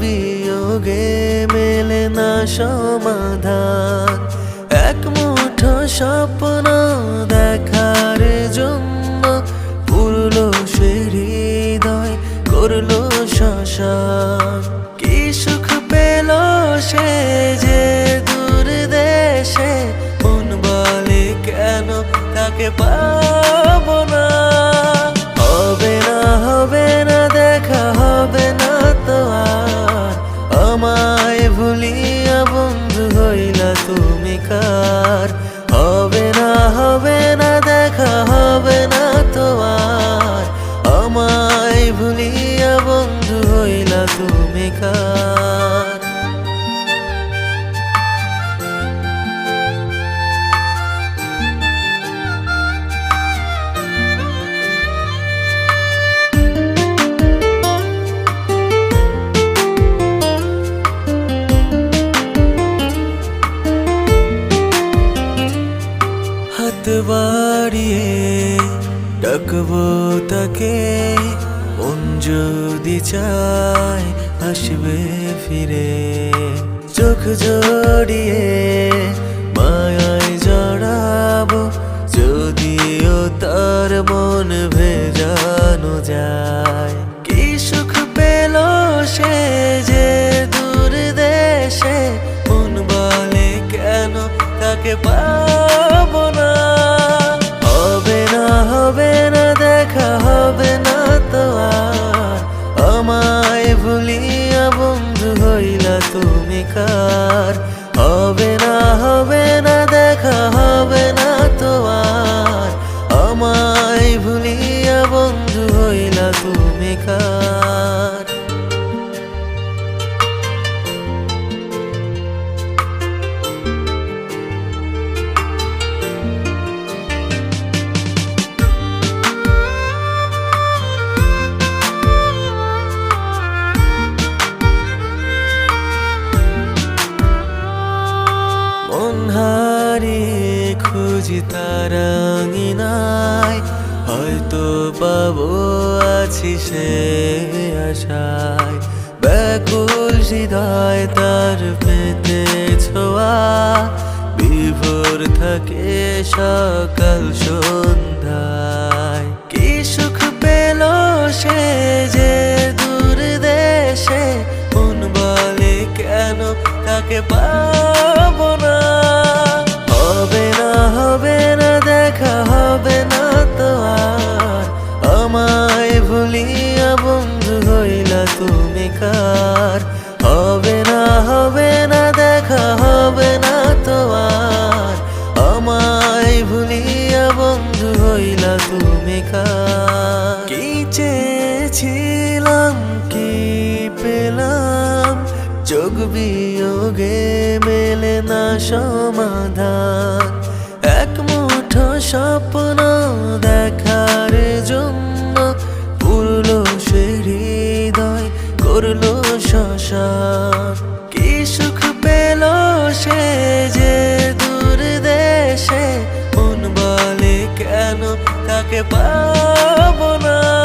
বিয়োগে মেলে না সমাধান। এক মুঠো স্বপ্ন দেখার জন্য পুরলো সে হৃদয়, করল শ্মশান। কি সুখ পেল সে যে দূর দেশে? মন বলে কেন তাকে পাবো believe হাত বাড়িয়ে ডাকবো তাকে মন যদি চায় আসবে ফিরে চোখ জড়িয়ে মায়ায় জড়াবো যদিও তার মন ভেজানো যায় কি সুখ পেল সে যে দূর দেশে মন বলে কেন তাকে পাবো তারাঙিনায় হয়তো পাবো আছি সে আশায়। ব্যাকুল হৃদয় তার পেতে ছোঁয়া। বিভোর থাকে সকাল সন্ধ্যায়। কি সুখ পেল সে যে দূর দেশে? মন বলে কেন তাকে পাবো যোগ বিয়োগে মেলে না সমাধান। এক মুঠো স্বপ্ন দেখার জন্য পুরল সে হৃদয়, করল শ্মশান। কি সুখ পেল সে যে দূর দেশে? মন বলে কেন তাকে পাবো না?